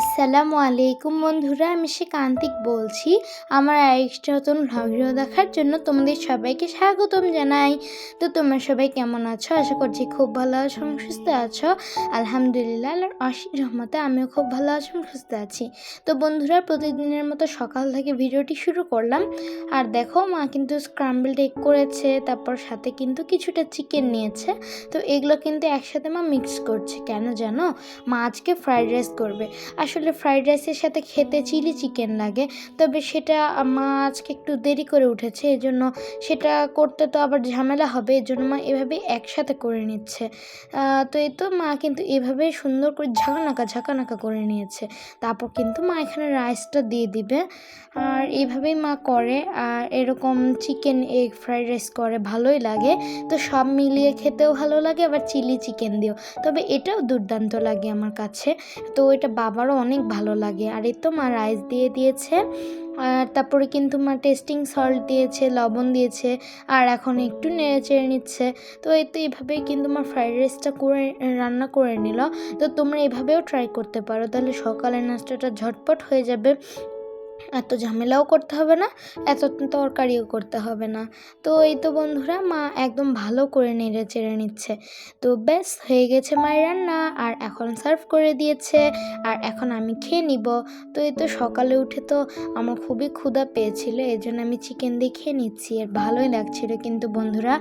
আসসালামু আলাইকুম বন্ধুরা, আমি সে কান্তিক বলছি। আমার আরেকটা নতুন ভিডিও দেখার জন্য তোমাদের সবাইকে স্বাগতম জানাই। তো তোমরা সবাই কেমন আছো? আশা করছি খুব ভালো আছো সুস্থ আছো। আলহামদুলিল্লাহ, আল্লাহর অসীম রহমতে আমিও খুব ভালো আছি সুস্থ আছি। তো বন্ধুরা, প্রতিদিনের মতো সকাল থেকে ভিডিওটি শুরু করলাম। আর দেখো, মা কিন্তু স্ক্রাম্বল এগ করেছে, তারপর সাথে কিন্তু কিছুটা চিকেন নিয়েছে। তো এগুলো কিন্তু একসাথে মা মিক্স করছে, কেন জানো? মা আজকে ফ্রাইড রাইস করবে। আসলে ফ্রাইড রাইসের সাথে খেতে চিলি চিকেন লাগে, তবে সেটা মা আজকে একটু দেরি করে উঠেছে, এজন্য সেটা করতে তো আবার ঝামেলা হবে, এজন্য মা এভাবে একসাথে করে নিচ্ছে। তো এই তো মা কিন্তু এভাবে সুন্দর করে ঝাঁকানাকা ঝাঁকানাকা করে নিয়েছে। তারপর কিন্তু মা এখানে রাইসটা দিয়ে দিবে। আর এইভাবেই মা করে, আর এরকম চিকেন এগ ফ্রাইড রাইস করে, ভালোই লাগে। তো সব মিলিয়ে খেতেও ভালো লাগে, আবার চিলি চিকেন দিও তবে এটাও দুর্দান্ত লাগে আমার কাছে। তো এটা বাবারও অনেক ভালো লাগে। আর এই তো মা রাইস দিয়ে দিয়েছে। আর তারপরে কিন্তু মা টেস্টিং সল্ট দিয়েছে, লবণ দিয়েছে, আর এখন একটু নেড়ে চেড়ে নিচ্ছে। তো এই তো এইভাবেই কিন্তু আমার ফ্রাইড রাইসটা করে, রান্না করে নিল। তো তোমরা এভাবেও ট্রাই করতে পারো। তাহলে সকালের নাস্তাটা ঝটপট হয়ে যাবে। এত ঝামেলাও করতে হবে না, এত তরকারিও করতে হবে না। তো এই তো বন্ধুরা, মা একদম ভালো করে নেড়ে চেড়ে নিচ্ছে। তো ব্যাস, হয়ে গেছে মায়ের রান্না, আর এখন সার্ভ করে দিয়েছে, আর এখন আমি খেয়ে নিব। তো এই তো সকালে উঠে তো আমার খুবই ক্ষুধা পেয়েছিল এই জন্য আমি চিকেন দিয়ে খেয়ে নিচ্ছি, আর ভালোই লাগছিল কিন্তু বন্ধুরা।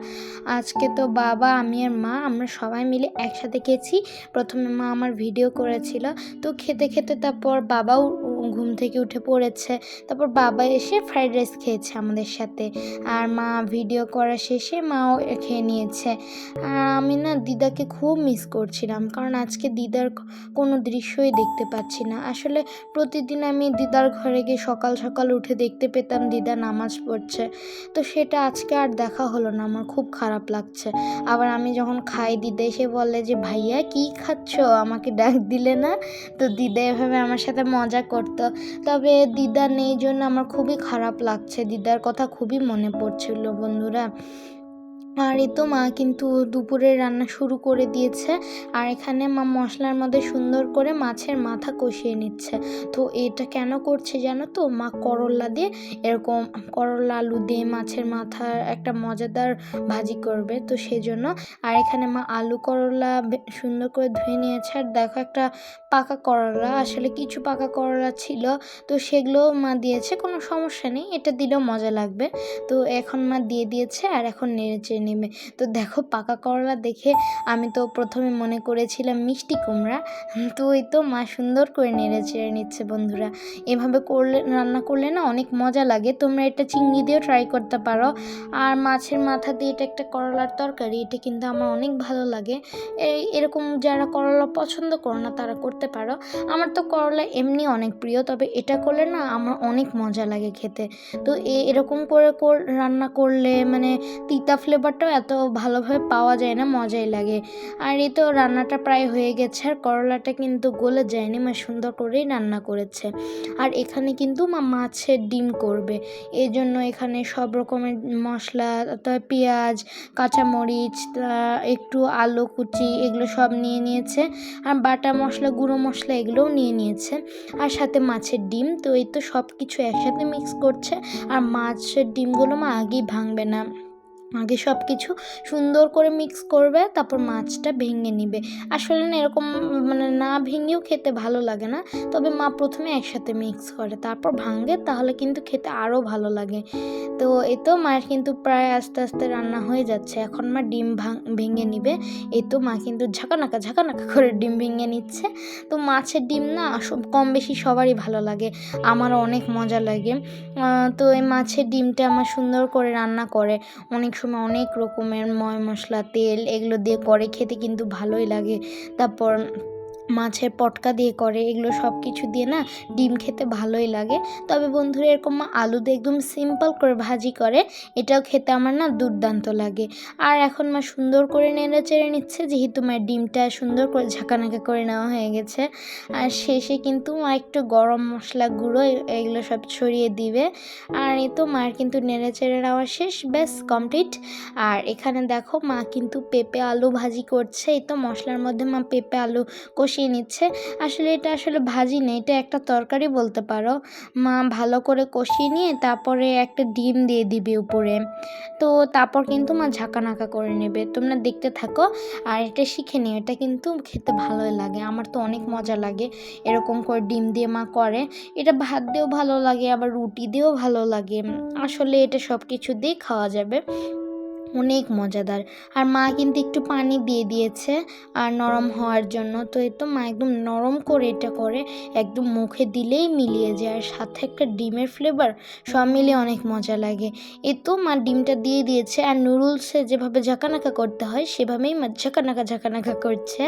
আজকে তো বাবা, আমি আর মা, আমরা সবাই মিলে একসাথে খেয়েছি। প্রথমে মা আমার ভিডিও করেছিল, তো খেতে খেতে তারপর বাবাও ঘুম থেকে উঠে পড়েছে। তারপর বাবা এসে ফ্রাইড রাইস খেয়েছে আমাদের সাথে। আর মা ভিডিও করা শেষে মাও খেয়ে নিয়েছে। আর আমি না দিদাকে খুব মিস করছিলাম। কারণ আজকে দিদার কোনো দৃশ্যই দেখতে পাচ্ছি না। আসলে প্রতিদিন আমি দিদার ঘরে গিয়ে সকাল সকাল উঠে দেখতে পেতাম দিদা নামাজ পড়ছে। তো সেটা আজকে আর দেখা হলো না। আমার খুব খারাপ লাগছে। আবার আমি যখন খাই, দিদা এসে বলে যে, ভাইয়া, কি খাচ্ছ? আমাকে ডাক দিলে না? তো দিদা এভাবে আমার সাথে মজা করতো তবে দিদা নেই জন্য আমার খুবই খারাপ লাগছে। দিদার কথা খুবই মনে পড়ছিল বন্ধুরা। আর এই তো মা কিন্তু দুপুরে রান্না শুরু করে দিয়েছে। আর এখানে মা মশলার মধ্যে সুন্দর করে মাছের মাথা কষিয়ে নিচ্ছে। তো এটা কেন করছে জানো তো? মা করলা দিয়ে এরকম করলা, আলু দিয়ে মাছের মাথা একটা মজাদার ভাজি করবে, তো সেজন্য। আর এখানে মা আলু করলা সুন্দর করে ধুয়ে নিয়েছে। আর দেখো একটা পাকা করলা, আসলে কিছু পাকা করলা ছিল, তো সেগুলো মা দিয়েছে, কোনো সমস্যা নেই, এটা দিলেও মজা লাগবে। তো এখন মা দিয়ে দিয়েছে, আর এখন নেড়ে চেড়ে নেবে। তো দেখো পাকা করলা দেখে আমি তো প্রথমে মনে করেছিলাম মিষ্টি কুমড়া। তো ওই তো মা সুন্দর করে নেড়ে চেড়ে নিচ্ছে বন্ধুরা। এভাবে করলে, রান্না করলে না অনেক মজা লাগে। তোমরা এটা চিংড়ি দিয়েও ট্রাই করতে পারো। আর মাছের মাথা দিয়ে এটা একটা করলার তরকারি, এটা কিন্তু আমার অনেক ভালো লাগে। এই এরকম যারা করলা পছন্দ করো না, তারা করতে পারো। আমার তো করলা এমনি অনেক প্রিয়, তবে এটা করলে না আমার অনেক মজা লাগে খেতে। তো এরকম করে রান্না করলে মানে তিতা ফ্লেভারটাও এত ভালোভাবে পাওয়া যায় না, মজাই লাগে। আর এই তো রান্নাটা প্রায় হয়ে গেছে, আর করলাটা কিন্তু গলে যায়নি, মা সুন্দর করেই রান্না করেছে। আর এখানে কিন্তু মা মাছের ডিম করবে, এই জন্য এখানে সব রকমের মশলা পেঁয়াজ, কাঁচামরিচ একটু আলু কুচি এগুলো সব নিয়ে নিয়েছে, আর বাটা মশলা, গুঁড়ো মশলা এগুলোও নিয়ে নিয়েছে, আর সাথে মাছের ডিম। তো এই তো সব কিছু একসাথে মিক্স করছে, আর মাছের ডিমগুলো মা আগেই ভাঙবে না। আগে সব কিছু সুন্দর করে মিক্স করবে তারপর মাছটা ভেঙে নিবে। আসলে না এরকম মানে না ভেঙেও খেতে ভালো লাগে না তবে মা প্রথমে একসাথে মিক্স করে তারপর ভাঙে তাহলে কিন্তু খেতে আরও ভালো লাগে। তো এই তো মায়ের কিন্তু প্রায় আস্তে আস্তে রান্না হয়ে যাচ্ছে এখন মা ডিম ভাঙ ভেঙে নিবে। এই তো মা কিন্তু ঝাঁকানাকা ঝাঁকানাকা করে ডিম ভেঙে নিচ্ছে। তো মাছের ডিম না সব কম বেশি সবারই ভালো লাগে আমারও অনেক মজা লাগে। তো এই মাছের ডিমটা আমার সুন্দর করে রান্না করে অনেক সময় অনেক রকমের ময় মশলা তেল এগুলো দিয়ে করে খেতে কিন্তু ভালোই লাগে। তারপর মাছের পটকা দিয়ে করে, এগুলো সব কিছু দিয়ে না ডিম খেতে ভালোই লাগে। তবে বন্ধুরা, এরকম মা আলু দিয়ে একদম সিম্পল করে ভাজি করে, এটাও খেতে আমার না দুর্দান্ত লাগে। আর এখন মা সুন্দর করে নেড়ে চেড়ে নিচ্ছে, যেহেতু মায়ের ডিমটা সুন্দর করে ঝাঁকানাকা করে নেওয়া হয়ে গেছে। আর শেষে কিন্তু মা একটু গরম মশলা গুঁড়ো এগুলো সব ছড়িয়ে দিবে। আর এই তো মায়ের কিন্তু নেড়ে চেড়ে নেওয়া শেষ, ব্যাস কমপ্লিট আর এখানে দেখো মা কিন্তু পেঁপে আলু ভাজি করছে, এই তো মশলার মধ্যে মা পেঁপে আলু কষিয়ে কষিয়ে নিচ্ছে। আসলে এটা আসলে ভাজি নেই, এটা একটা তরকারি বলতে পারো। মা ভালো করে কষিয়ে নিয়ে তারপরে একটা ডিম দিয়ে দিবে উপরে। তো তারপর কিন্তু মা ঝাঁকানাকা করে নেবে। তোমরা দেখতে থাকো আর এটা শিখে নিও, এটা কিন্তু খেতে ভালোই লাগে। আমার তো অনেক মজা লাগে এরকম করে ডিম দিয়ে মা করে। এটা ভাত দিয়েও ভালো লাগে, আবার রুটি দিয়েও ভালো লাগে। আসলে এটা সব কিছু দিয়ে খাওয়া যাবে। অনেক মজাদার। আর মা কিন্তু একটু পানি দিয়ে দিয়েছে আর নরম হওয়ার জন্য। তো এই তো মা একদম নরম করে এটা করে, একদম মুখে দিলেই মিলিয়ে যায়। আর সাথে একটা ডিমের ফ্লেভার সব মিলিয়ে অনেক মজা লাগে। এ তো মা ডিমটা দিয়ে দিয়েছে আর নুডলসে যেভাবে ঝাঁকানাকা করতে হয়, সেভাবেই মা ঝাঁকানাকা ঝাঁকানাকা করছে।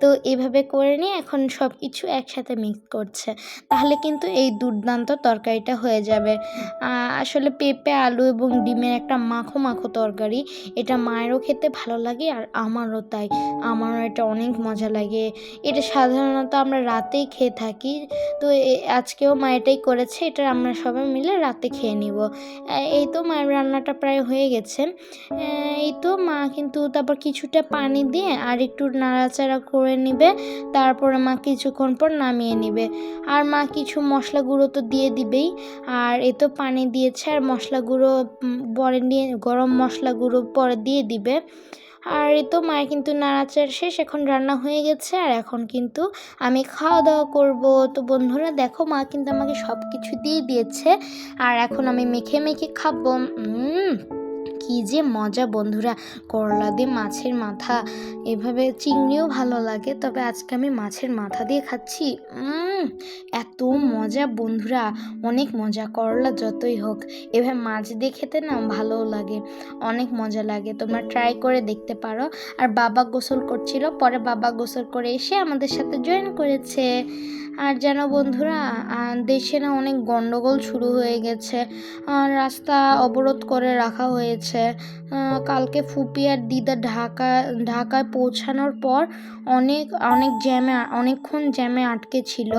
তো এভাবে করে নিয়ে এখন সব কিছু একসাথে মিক্স করছে। তাহলে কিন্তু এই দুর্দান্ত তরকারিটা হয়ে যাবে। আসলে পেঁপে, আলু এবং ডিমের একটা মাখো মাখো তরকারি এটা মায়েরও খেতে ভালো লাগে আর আমারও তাই। আমারও এটা অনেক মজা লাগে। এটা সাধারণত আমরা রাতেই খেয়ে থাকি। তো আজকেও মা এটাই করেছে, এটা আমরা সবাই মিলে রাতে খেয়ে নিব। এই তো মায়ের রান্নাটা প্রায় হয়ে গেছে। এই তো মা কিন্তু তারপর কিছুটা পানি দিয়ে আর একটু নাড়াচাড়া করে নিবে। তারপরে মা কিছুক্ষণ পর নামিয়ে নিবে। আর মা কিছু মশলা গুঁড়ো তো দিয়ে দিবেই। আর এ তো পানি দিয়েছে আর মশলা গুঁড়ো পরে নিয়ে গরম মশলা গুঁড়ো পরে দিয়ে দিবে। আর এ তো মায়ের কিন্তু নাড়াচার শেষ, এখন রান্না হয়ে গেছে। আর এখন কিন্তু আমি খাওয়া দাওয়া করব। তো বন্ধুরা, দেখো মা কিন্তু আমাকে সব কিছু দিয়ে দিয়েছে। আর এখন আমি মেখে মেখে খাব কি যে মজা বন্ধুরা, করলা দিয়ে মাছের মাথা, এভাবে চিংড়িও ভালো লাগে, তবে আজকে আমি মাছের মাথা দিয়ে খাচ্ছি। এত মজা বন্ধুরা, অনেক মজা, করলা যতই হোক, এভাবে মাছ দিয়ে খেতে না ভালোও লাগে, অনেক মজা লাগে, তোমরা ট্রাই করে দেখতে পারো। আর বাবা গোসল করছিল, পরে বাবা গোসল করে এসে আমাদের সাথে জয়েন করেছে। আর যেন বন্ধুরা দেশে না অনেক গণ্ডগোল শুরু হয়ে গেছে রাস্তা অবরোধ করে রাখা হয়েছে। কালকে ফুপি আর দিদা ঢাকা, ঢাকায় পৌঁছানোর পর অনেক অনেক জ্যামে, অনেকক্ষণ জ্যামে আটকে ছিল।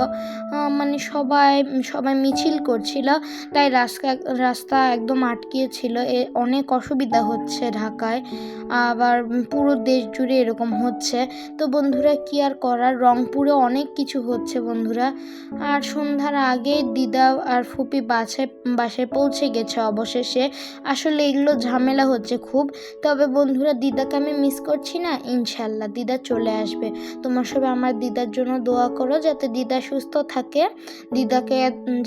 মানে সবাই সবাই মিছিল করছিল, তাই রাস্তা রাস্তা একদম আটকিয়েছিল। এ, অনেক অসুবিধা হচ্ছে ঢাকায়। আবার পুরো দেশ জুড়ে এরকম হচ্ছে। তো বন্ধুরা, কি আর করার? রংপুরে অনেক কিছু হচ্ছে বন্ধুরা। আর সন্ধ্যার আগেই দিদা আর ফুপি বাসে বাসে পৌঁছে গেছে অবশেষে। আসলে এগুলো ঝামেলা হচ্ছে খুব। তবে বন্ধুরা, দিদাকে আমি মিস করছি না? ইনশাল্লাহ দিদা চলে আসবে। তোমার সবাই আমার দিদার জন্য দোয়া করো যাতে দিদা সুস্থ থাকে। দিদাকে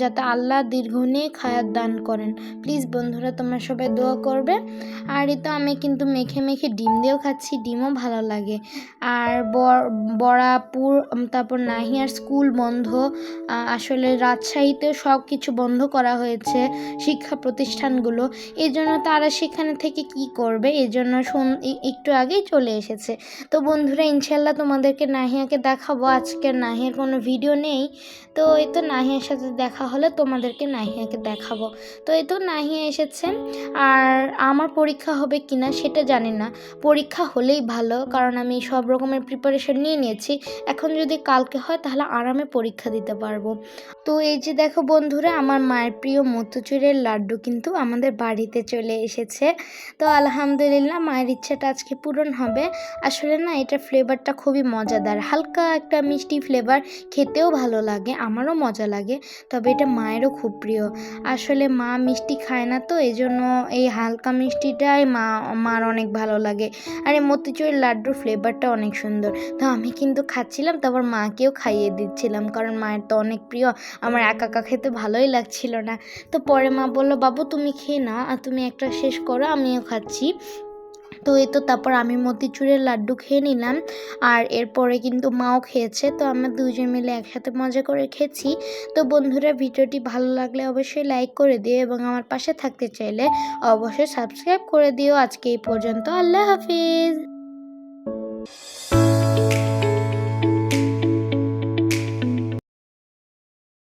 যাতে আল্লাহ দীর্ঘদিনে খায়াত দান করেন। প্লিজ বন্ধুরা, তোমরা সবাই দোয়া করবে। আর এই তো আমি কিন্তু মেখে মেখে ডিম দিয়েও খাচ্ছি, ডিমও ভালো লাগে। আর বড়াপুর তারপর নাহিয়ার স্কুল বন্ধ। আসলে রাজশাহীতেও সব কিছু বন্ধ করা হয়েছে শিক্ষা প্রতিষ্ঠানগুলো। এই জন্য তারা সেখানে থেকে কি করবে? এই জন্য একটু আগেই চলে এসেছে। তো বন্ধুরা ইনশাল্লাহ তোমাদেরকে নাহিয়াকে দেখাবো। আজকে নাহিয়ার কোনো ভিডিও নেই। তো এই তো নাহিয়ার সাথে দেখা হলে তোমাদেরকে নাহিয়াকে দেখাবো। তো এই তো নাহিয়া এসেছে। আর আমার পরীক্ষা হবে কি না সেটা জানি না। পরীক্ষা হলেই ভালো, কারণ আমি সব রকমের প্রিপারেশন নিয়ে নিয়েছি। এখন যদি কালকে হয়, তাহলে আরামে পরীক্ষা দিতে পারব। তো এই যে দেখো বন্ধুরা, আমার মায়ের প্রিয় মতুচুরের লাড্ডু কিন্তু আমাদের বাড়িতে চলে এসেছে। তো আলহামদুলিল্লাহ মায়ের ইচ্ছাটা আজকে পূরণ হবে। আসলে না এটা ফ্লেভারটা খুবই মজাদার। হালকা একটা মিষ্টি ফ্লেভার খেতেও ভালো লাগে, আমারও মজা লাগে, তবে এটা মায়েরও খুব প্রিয়। আসলে মা মিষ্টি খায় না তো এই জন্য এই হালকা মিষ্টিটাই মা, মার অনেক ভালো লাগে। আর এই মতিচুরের লাড্ডুর ফ্লেভারটা অনেক সুন্দর। তো আমি কিন্তু খাচ্ছিলাম, তারপর মাকেও খাইয়ে দিচ্ছিলাম, কারণ মায়ের তো অনেক প্রিয়। আমার একা একা খেতে ভালোই লাগছিল না। তো পরে মা বলল, বাবু, তুমি খেয়ে নাও, আর তুমি একটা শেষ করো আমিও খাচ্ছি। তো এ তো তারপর আমি মতিচুরের লাড্ডু খেয়ে নিলাম। আর এরপরে কিন্তু মাও খেয়েছে, তো আমরা দুজন মিলে একসাথে মজা করে খেয়েছি। তো বন্ধুরা, ভিডিওটি ভালো লাগলে অবশ্যই লাইক করে দিও এবং আমার পাশে থাকতে চাইলে অবশ্যই সাবস্ক্রাইব করে দিও। আজকে এই পর্যন্ত, আল্লাহ হাফিজ।